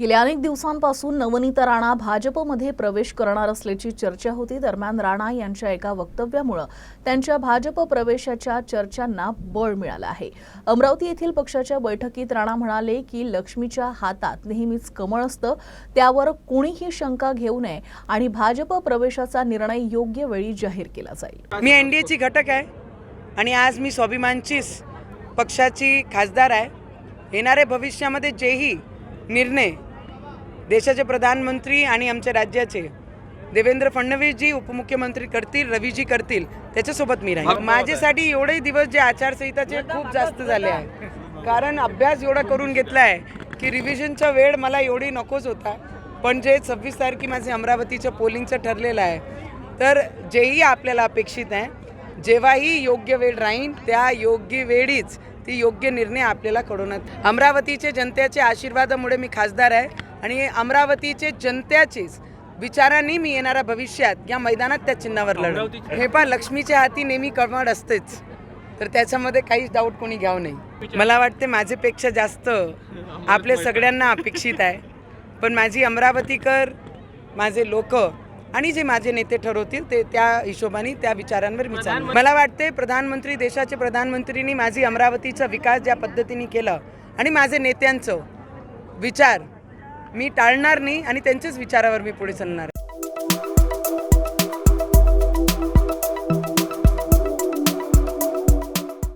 गेल्या अनेक दिवसांपासून नवनीत राणा भाजपमध्ये प्रवेश करणार असल्याची चर्चा होती. दरम्यान राणा यांच्या एका वक्तव्यामुळे त्यांच्या भाजप प्रवेशाच्या चर्चांना बळ मिळालं आहे. अमरावती येथील पक्षाच्या बैठकीत राणा म्हणाले की लक्ष्मीच्या हातात नेहमीच कमळ असतं. त्यावर कुणीही शंका घेऊ नये आणि भाजप प्रवेशाचा निर्णय योग्य वेळी जाहीर केला जाईल. मी एन डी एची घटक आहे आणि आज मी स्वाभिमानचीच पक्षाची खासदार आहे. येणाऱ्या भविष्यामध्ये जेही निर्णय देशाचे प्रधानमंत्री आणि आमच्या राज्याचे देवेंद्र फडणवीसजी उपमुख्यमंत्री करतील रवीजी करतील त्याच्यासोबत मी राहील माझ्यासाठी एवढे दिवस जे आचारसंहिताचे खूप जास्त झाले आहे. कारण अभ्यास एवढा करून घेतला आहे की रिव्हिजनचा वेळ मला एवढी नकोच होता. पण जे सव्वीस तारखे माझे अमरावतीच्या पोलिंगचं ठरलेलं आहे तर जेही आपल्याला अपेक्षित आहे जेव्हाही योग्य वेळ राहील त्या योग्य वेळीच ती योग्य निर्णय आपल्याला कळवण्यात अमरावतीचे जनतेच्या आशीर्वादामुळे मी खासदार आहे. आणि अमरावतीचे जनतेचेच विचारांनी मी येणाऱ्या भविष्यात या मैदानात त्या चिन्हावर लढ हे पहा लक्ष्मीच्या हाती नेहमी कळमळ असतेच. तर त्याच्यामध्ये काहीच डाऊट कोणी घ्यावं नाही. मला वाटते माझ्यापेक्षा जास्त आपल्या सगळ्यांना अपेक्षित आहे. पण माझी अमरावतीकर माझे लोक आणि जे माझे नेते ठरवतील ते त्या हिशोबाने त्या विचारांवर मी चालू. मला वाटते प्रधानमंत्री देशाचे प्रधानमंत्रींनी माझी अमरावतीचा विकास ज्या पद्धतीने केला आणि माझे नेत्यांचं विचार मी टाळणार नाही आणि त्यांच्याच विचारावर मी पुढे चालणार